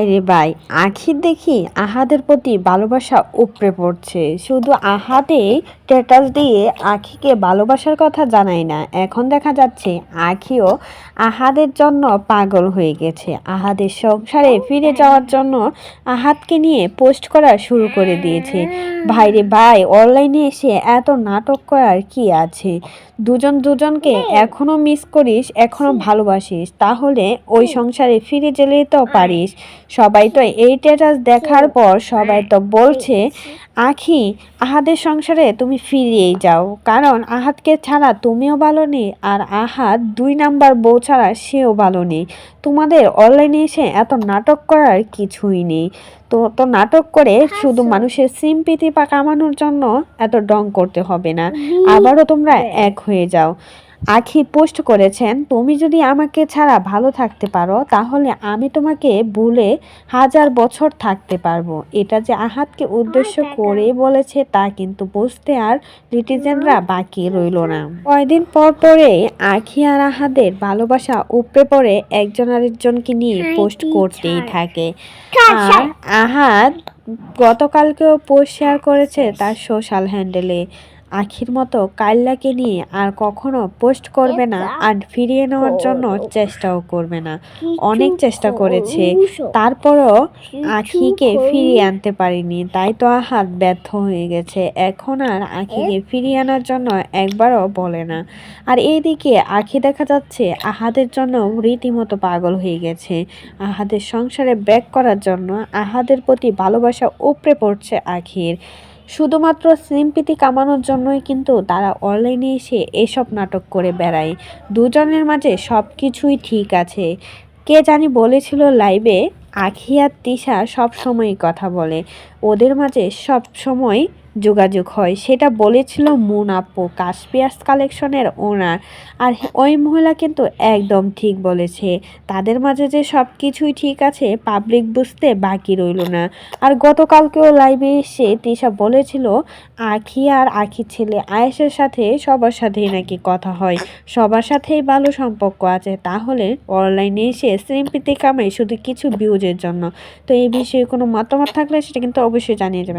ভাইরে ভাই আখির দেখি আহাদের প্রতি ভালোবাসা উপড়ে পড়ছে। শুধু আহাদে স্ট্যাটাস দিয়ে আখিকে ভালোবাসার কথা জানাই না। এখন দেখা যাচ্ছে আখিও আহাদের জন্য পাগল হয়ে গেছে। আহাদের সংসারে ফিরে যাওয়ার জন্য আহাদকে নিয়ে পোস্ট করা শুরু করে দিয়েছে। ভাইরে ভাই, অনলাইনে এসে এত নাটক করার কি আছে? দুজন দুজনকে এখনও মিস করিস, এখনও ভালোবাসিস। তাহলে ওই সংসারে ফিরে গেলেই তো পারিস। সবাই তো এই স্ট্যাটাস দেখার পর সবাই তো বলছে আখি আহাদের সংসারে তুমি ফিরিয়েই যাও। কারণ আহাদকে ছাড়া তুমিও ভালো নেই আর আহাদ দুই নাম্বার বউ ছাড়া সেও ভালো নেই। তোমাদের অনলাইনে এসে এত নাটক করার কিছুই নেই। তো তো নাটক করে শুধু মানুষের সিম্পিতি পা কামানোর জন্য এত ডং করতে হবে না। আবারও তোমরা এক হয়ে যাও। আখি পোস্ট করেছেন তুমি যদি আমাকে ছাড়া ভালো থাকতে পারো তাহলে আমি তোমাকে ভুলে হাজার বছর থাকতে পারব। এটা যে আহাতকে উদ্দেশ্য করে বলেছে তা কিন্তু বুঝতে আর লিটিজেনরা বাকি রইল না। কয়দিন পর পরে আখি আর আহাদের ভালোবাসা উপড়ে পড়ে একজন আরেকজনকে নিয়ে পোস্ট করতেই থাকে। আর আহাদ গতকালকেও পোস্ট শেয়ার করেছে তার সোশ্যাল হ্যান্ডেলে। আখির মতো কাইল্লাকে নিয়ে আর কখনো পোস্ট করবে না আর ফিরিয়ে নেওয়ার জন্য চেষ্টাও করবে না। অনেক চেষ্টা করেছে। তারপরও আখিকে ফিরিয়ে আনতে পারিনি। তাই তো আহাত ব্যর্থ হয়ে গেছে। এখন আর আখিকে ফিরিয়ে আনার জন্য একবারও বলে না। আর এইদিকে আখি দেখা যাচ্ছে আহাদের জন্য রীতিমতো পাগল হয়ে গেছে। আহাদের সংসারে ব্যাক করার জন্য আহাদের প্রতি ভালোবাসা উপড়ে পড়ছে আখির। শুধুমাত্র সিম্পিতি কামানোর জন্যই কিন্তু তারা অনলাইনে এসে এসব নাটক করে বেড়ায়। দুজনের মাঝে সব কিছুই ঠিক আছে। কে জানি বলেছিল লাইভে, আখি আর তিশা সব সময়ই কথা বলে। ওদের মাঝে সব সময় যোগাযোগ হয়। সেটা বলেছিল মুন আপু কাশপিয়াস কালেকশনের ওনার। আর ওই মহিলা কিন্তু একদম ঠিক বলেছে। তাদের মাঝে যে সব কিছুই ঠিক আছে পাবলিক বুঝতে বাকি রইল না। আর গতকালকেও লাইভে এসে তিশা বলেছিল, আখি আর আখি ছেলে আয়েসের সাথে সবার সাথেই নাকি কথা হয়। সবার সাথেই ভালো সম্পর্ক আছে। তাহলে অনলাইনে এসে সিম্পিতে কামাই শুধু কিছু ভিউজের জন্য। তো এই বিষয়ে কোনো মতামত থাকলে সেটা কিন্তু অবশ্যই জানিয়ে যাবে